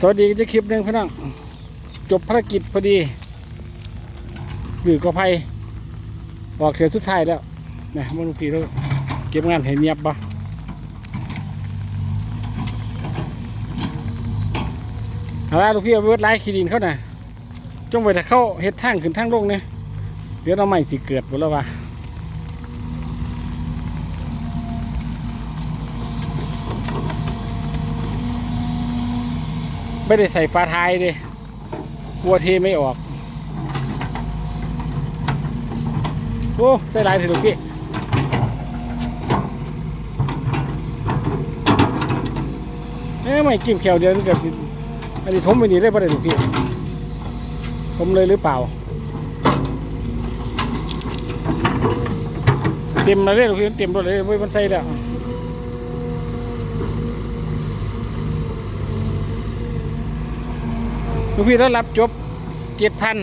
สวัสดีจะคลิปหนึ่งพี่น้องจบภารกิจพอดีหรือกอไผ่ออกเถือสุดท้ายแล้วนะมันลูกพี่เราเก็บงานให้เนียบปะเอาละลูกพี่เอาไปเวิร์ดไลท์ขีดินเขาน่ะจงไว้ถ้าเข้าเฮ็ดทางขึ้นทางลงเนี่ยเดี๋ยวเราใหม่สิเกิดหมดแล้ววะ ไม่ได้ใส่ฟ้าท้ายดิกลัวเทไม่ออก โอ้ใส่ลายเถอะลูกพี่เอ้ยไม่จิ้มแขวเดียวนี่กับอันนี้ทมไปนี่ได้ป่ะเด้ลูกพี่ทมเลยหรือเปล่า เต็มมาเลยลูกพี่เต็มรถเลยเว้ยมันใส่แล้ว ลูกพี่ต้องรับจบเจ็ดพัน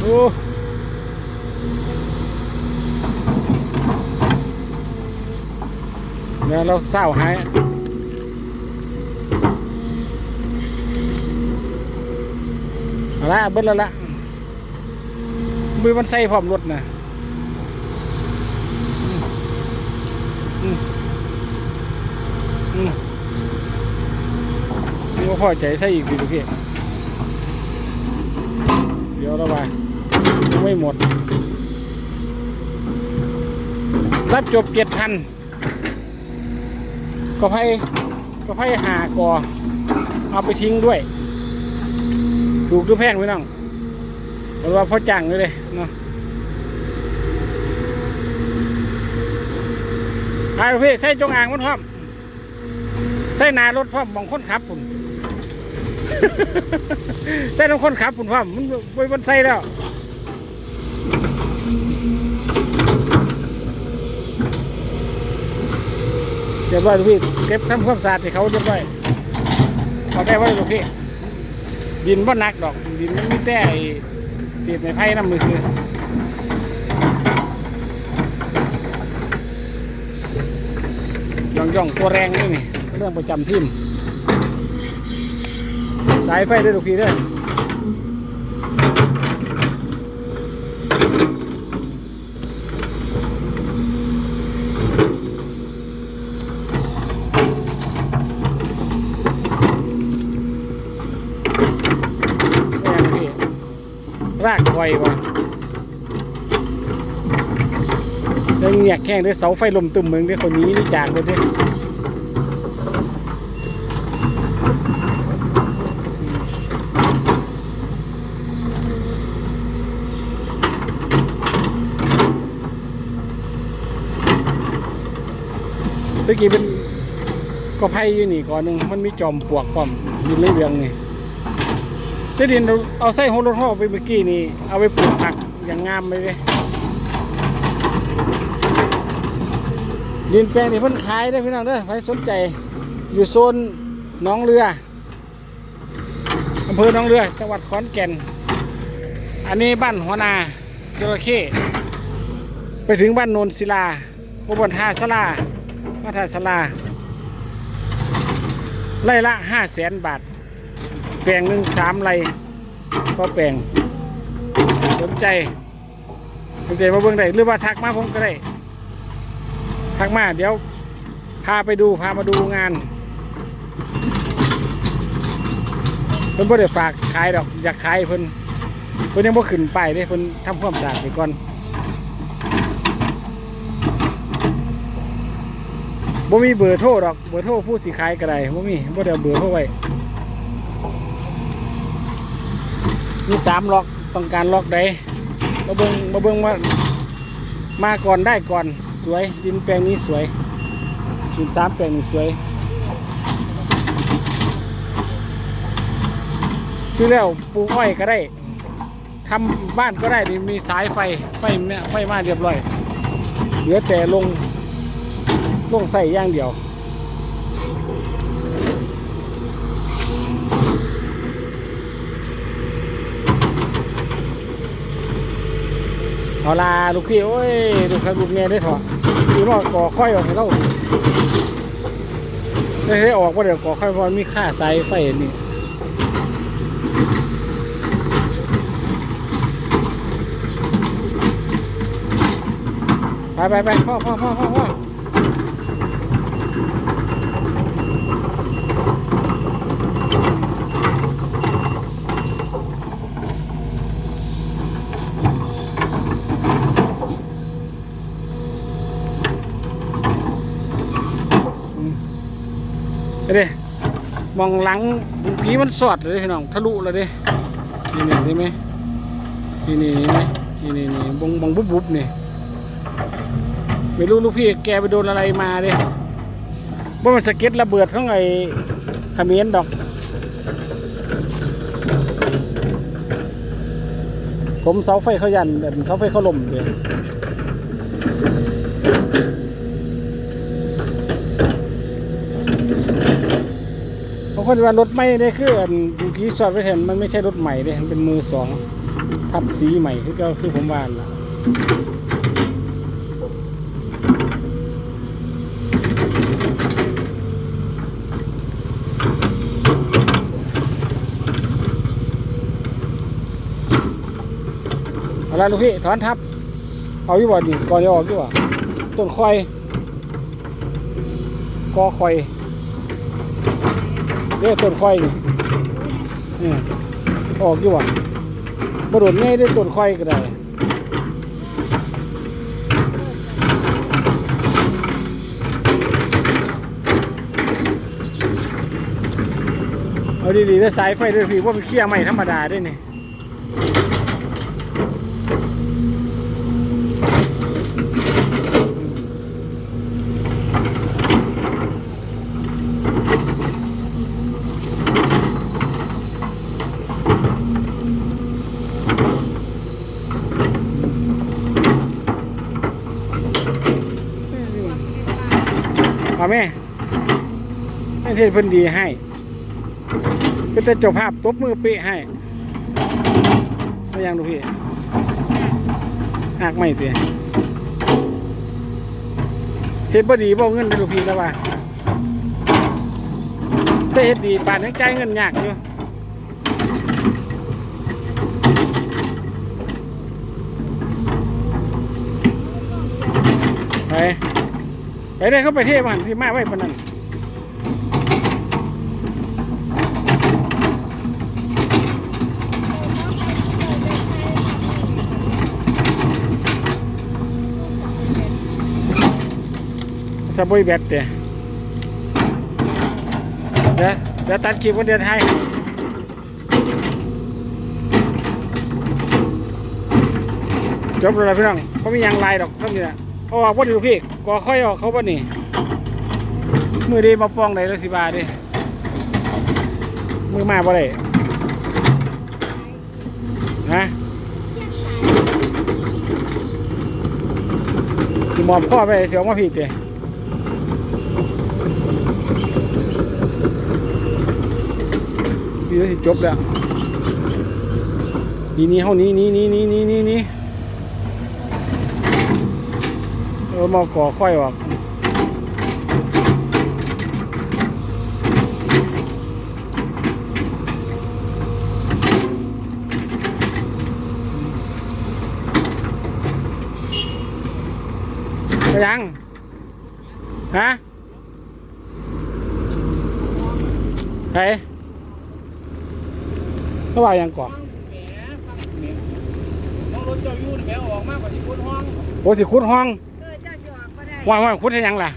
โอ้เดี๋ยวเราเศร้าหายอาละเบิ้ลล้วละมือมันใส่พร้อมรถนะอืมอืมนี่ ก็พอใจใส่อีกดีพี่เดี๋ยวเราไปยังไม่หมด รับจบเจ็ดพันก็ไพ่ก็ไพ่หากอเอาไปทิ้งด้วย ถูกหรือแพงไว้น้องเพราะว่าพ่อจังเลยเลยเนาะไอ้พี่ใส่จงอางมันพร้อมใส่นารถพร้อมมองคนขับปุ่น ใส่น้ำคนขับปุ่นพร้อมันไปบนใส่แล้วเรียบร้อยลูกพี่เก็บทำความสะอาดให้เขาเรียบร้อยเอาได้ไว้ลูกพี่ดินบ่หนักดอก ดินมันมีแต่ไอ้เศษไม้ไผ่น้ำมือซื้อย่องย่องๆตัวแรงนี่นี่เรื่องประจำทีม สายไฟด้วยลูกพี่ด้วยไม่ยังพี่รากคอยวะแล้วเงียกแข้งด้วยเสาไฟลมตึมเมืองด้วยคนนี้นี่จากเลยด้วย กี้เป็นก็ไผ่อยู่นี่ก่อนหนึ่งมันมีจอมปวกความดินเรื่องๆนี่ได้ดินเราเอาใส่หัวรถห่อไปเมื่อกี้นี่เอาไปปลูกผักอย่างงามไปเลยดินแปลงนี่เพิ่นขายได้พี่น้องเด้อใครสนใจ อยู่โซนหนองเรืออำเภอหนองเรือจังหวัดขอนแก่น อันนี้บ้านหัวนาจระเข้ไปถึงบ้านโนนศิลาอุบลท่าสลา บ้านท่าสลาไร่ละห้าแสนบาท แปลงหนึ่งสามไร่ต่อแปลง สนใจสนใจมาเบิ่งได้หรือว่าทักมาผมก็ได้ ทักมาเดี๋ยว พาไปดูพามาดูงานเพิ่นบ่ได้ฝากขายดอกอยากขายเพิ่นเพิ่นยังบ่ขึ้นไปเด้เพิ่นทำความสะอาดไปก่อน บ่มีเบอร์โทรดอกเบอร์โทรผู้สิขายก็ได้บ่มีบ่ได้เอาเบอร์โทรไว้มีสามล็อกต้องการล็อกใดมาเบิ่งมาเบิ่งว่ามาก่อนได้ก่อนสวยดินแปลงนี้สวยดินสามแปลงนี้สวยซื้อแล้วปลูกอ้อยก็ได้ทำบ้านก็ได้นี่มีสายไฟไฟเนี่ยไฟมาเรียบร้อย เหลือแต่ลง ลงใส่อย่างเดียวเอาลาลูกพี่โอ้ยลูกครับลูกแม่ได้ถอดพี่ว่าก่อค่อยออกให้เราเฮ้ยออกว่าเดี๋ยวก่อค่อยพอมีค่าสายไฟนี่ไปไปไปพ่อพ่อพ่อพ่อ ดิมองหลังผีมันสอดเลยพี่น้องทะลุเลยดินี่นี่ใช่ไหมนี่นี่นี่ไหมนี่นี่นี่บงบงบุบบุบนี่ไม่รู้ลูกพี่แกไปโดนอะไรมาดิว่ามันสะเก็ดระเบิดทั้งไอ้เขมิ้นดอกผมเสาไฟเขายันเสาไฟเขาล่มเดี๋ยวบาง คนว่ารถไม่ได้คืออันเมื่อกี้สอดไปเห็นมันไม่ใช่รถใหม่เลยมันเป็นมือสองทับสีใหม่คือก็คือผมว่าล่ะอาละลูกพี่ถอนทับ เอาอยู่บ่นี่ก่อนจะออกอยู่บ่ต้นคอยกอคอย เรียต้นคอยนี่เออออกอยู่ว่ะบ่โดดง่ายได้ต้นคอยก็ได้เอาดีๆแล้วสายไฟด้วยพี่ว่าเป็นเคี่ยร์ไม่ธรรมดาด้วยนี่ เอาแม่แม่เทศเพิ่นดีให้เป็นแต่เจ้าภาพตบมือเป๊ะให้ไม่ยังดูพี่หักไม่เสียเฮ็ดบ่ดีบ่เงินได้ลูกพี่แล้วว่าแต่เฮ็ดดีป่านยังจ่ายเงินยากอยู่ไป ไปได้เข้าไปเทพมันที่มาไว้ปนนั้นสบอยแบตเตะเดี๋ยวเดี๋ยวตัดคลิปวันเดือนไทยจบแล้วล่ะพี่น้องก็มียังลายดอกเท่านี้แหละ อาออกว่าดีลูกพี่ก็ค่อยออกเขาบ่นี่มือดีมาปองได้ละสิบาทดิมือมาบ่ได้ฮะที่มอบข้อไปเสียวมาผิดเตะพี่สิจบแล้วนี่นี่เฮานี้นี่นี่นี่นี่นี่ นี่เออมาก่อค่อยออกไปยังฮะไปก็ว่ายังก่อนห้องรถเจ้าอยู่นี่แม่ออกมากกว่าที่คุณห้องโอ้สิคุดห้อง ว่าว่าคุดให้ยังล่ะ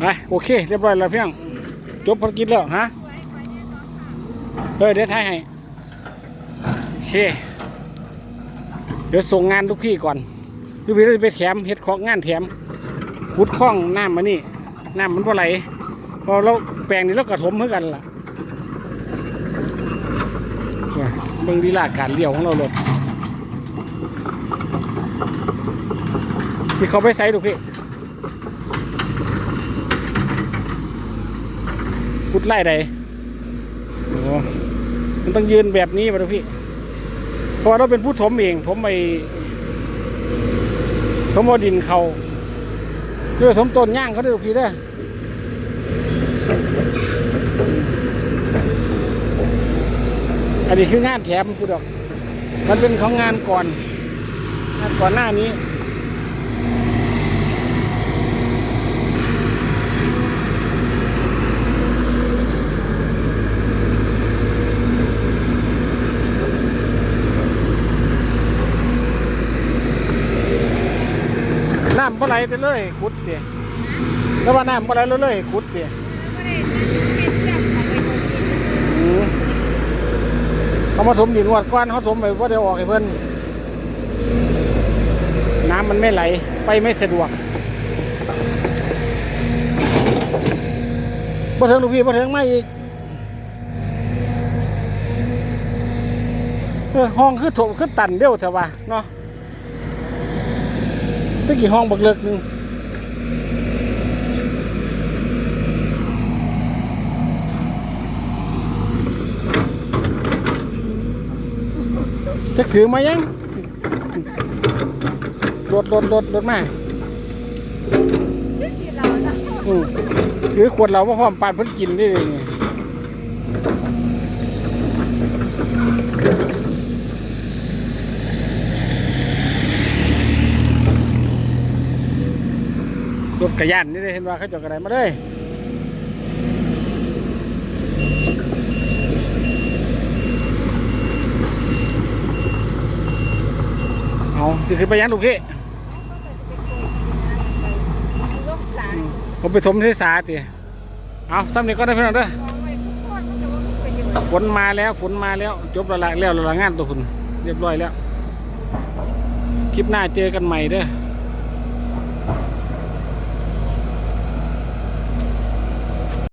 ไปโอเค เรียบร้อยแล้วเพียงจบภารกิจแล้วฮะเออเดี๋ยวถ่ายให้โอเค เดี๋ยวส่งงานลูกพี่ก่อนลูกพี่จะไปแถมเฮ็ดของงานแถมขุดคล้องน้ำมานี่น้ำมันพอไหลพอเราแปลงนี่เรากระถมเพื่อกันล่ะว่าเบิ่งดีลาการเลี้ยวของเราเลย ที่เขาไม่ใส่ถูกพี่พุดไล่ใดมันต้องยืนแบบนี้มาทุกพี่เพราะเราเป็นผู้ถมเองผมไปถมดินเขาด้วยสมต้นย่างเขาด้วยพี่เด้ออันนี้คืองานแถมพุณดอก มันเป็นของงานก่อน งานก่อนหน้านี้ บ่ไหลไปเลยขุดเดียแล้วว่าน้ำบ่ไหลเลยขุดเดียอืมเขามาถมดินวัดก้อนเขาถมไปว่าเดี๋ยวออกให้เพิ่นน้ำมันไม่ไหล ไปไม่สะดวกบ่ถึงลูกพี่บ่ถึงมาอีกเออห้องคือถมคือตันเดียวเถอะว่าเนาะ ตะกี้ห้องบักเลิกนึงจะถือมายังรถรถรถรถมาถือขวดเรามาพร้อมปานเพิ่นกินได้เลยนี่ย รถกระยันนี่ได้เห็นว่าเขาเจาะกระไดมาเลยเอาสิขึ้นไปยังลูกพี่ผมไปถมที่สาติเอาซ้ำนี่ก็ได้เพื่อนเด้อฝนมาแล้วฝนมาแล้ว จบแล้วละแล้วแล้วละงานตัวคุณเรียบร้อยแล้ว คลิปหน้าเจอกันใหม่เด้อ